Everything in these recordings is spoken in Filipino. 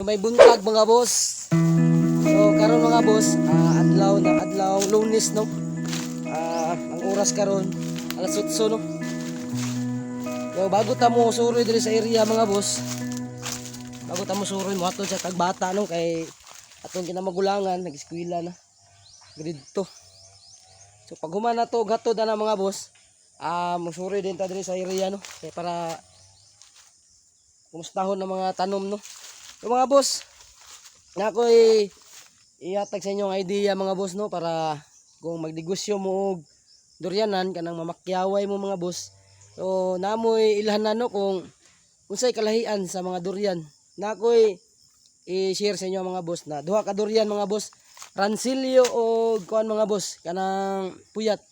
May buntag mga boss. So karon mga boss, ah, adlaw na adlaw lunes no. Ah, ang oras karon alas 8 no. So bago ta mo suroy diri sa area mga boss. Bago ta mo suroy mo ato sa tagbata no kay atong kinamagulangan nag-eskwela na. Grade 2. So pag human na to gatod na mga boss, ah magsuroy din ta diri sa area no kay para kumustahon ng mga tanom no. So mga boss, na ako'y ihatag sa inyo ang idea mga boss no para kung magnegosyo mo og durianan kanang mamakyaway mo mga boss. So namoy ilhanan no kung unsay kalahian sa mga durian. Na ako'y i-share sa inyo mga boss na duha ka durian mga boss. Ransilyo o kuan mga boss kanang puyat.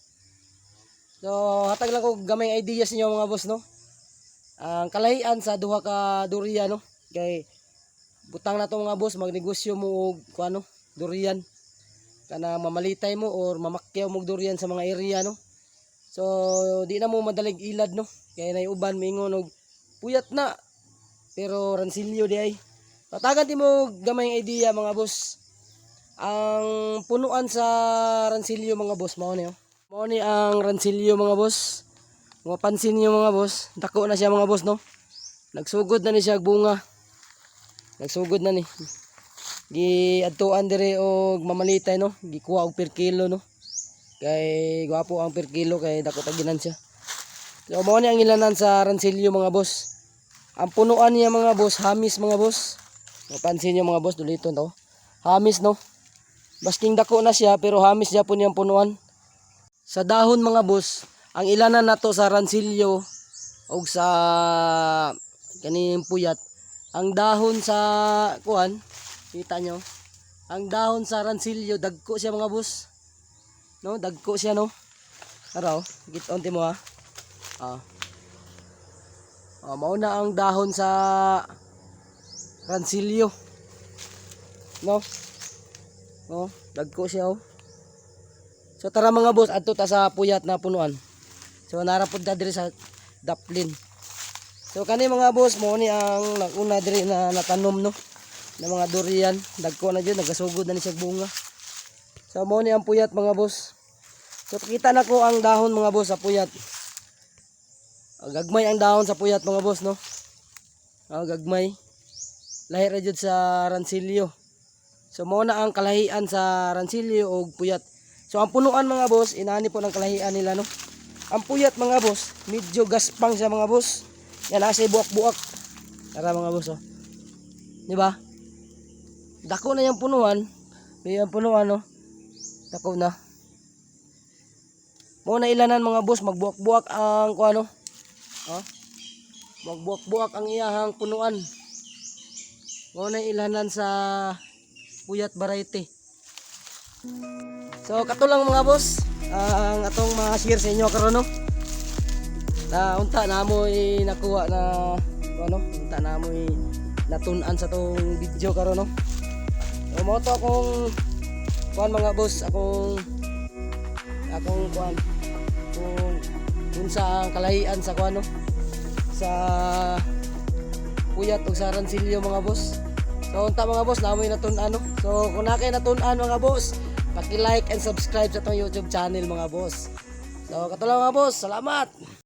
So hatag lang ko gamay idea sa inyo mga boss no. Ang kalahian sa duha ka durian no kay butang na to mga boss. Magnegosyo mo og kuano durian. Kana mamalitay mo or mamakyaw mo durian sa mga area no? So di na mo madalig ilad no? Kay nay uban mingon og puyat na. Pero ransilyo di ay. Tatagan ti mo gamay nga idea mga boss. Ang punuan sa ransilyo mga boss mao ni oh. mao ni ang ransilyo mga boss. Mapansin niyo mga boss. Dako na siya mga boss no? Nagsugod na ni siya bunga nagsugod na ni. Gi adtuan dire og mamalitay no? Gikuha og per kilo no? Kay gwapo ang per kilo kay dako taginan siya. So mao ni ang ilanan sa ransilyo mga boss. Ang punuan niya mga boss hamis mga boss. Mapansin niyo mga boss dulito to hamis no? Basking dako na siya pero hamis niya po niyang punuan. Sa dahon mga boss ang ilanan nato sa ransilyo og sa kaning puyat ang dahon sa kuan kita nyo. Ang dahon sa ransilyo dagko siya mga boss. No dagko siya no? Araw git onti mo ha ah. Ah mao na ang dahon sa ransilyo. No? No dagko siya oh. So tara mga boss adto ta sa puyat na punuan. So narapod ta diri sa daplin So kani mga boss mo ni ang naguna diri na natanom no na mga durian dagko na jud nagasugod na ni siya bunga. So mo ni ang puyat mga boss. So kita na ko ang dahon mga boss sa puyat. Ah, Gagmay ang dahon sa puyat mga boss no. Ah, gagmay. Lahi ra sa ransilyo. So mo na ang kalahian sa ransilyo og puyat. So ang punuan mga boss inani po ng kalahian nila no. Ang puyat mga boss medyo gaspang siya mga boss. Yan nasa buwak-buwak. Tara mga boss oh. Di ba? Dako na yung punuan. May yung punuan no. Dako na. Mo na ilanan mga boss magbuwak-buwak ang kuano. Oh. Magbuwak-buwak ang iyahang punuan. Mo na ilanan sa puyat variety. So kato mga boss. ah, ang atong mga share sa inyo karon no na unta na mo nakuha na ano unta na mo natunan sa tong video karon no? So mo to akong kuan mga boss akong akong kuan kung kung sa ang kalahian sa kuan no? Sa puyat ug sa ransilyo mga boss. So unta mga boss na mo natunan no? So kung na kay natunan mga boss paki-like and subscribe sa tong YouTube channel mga boss. So katulong mga boss. Salamat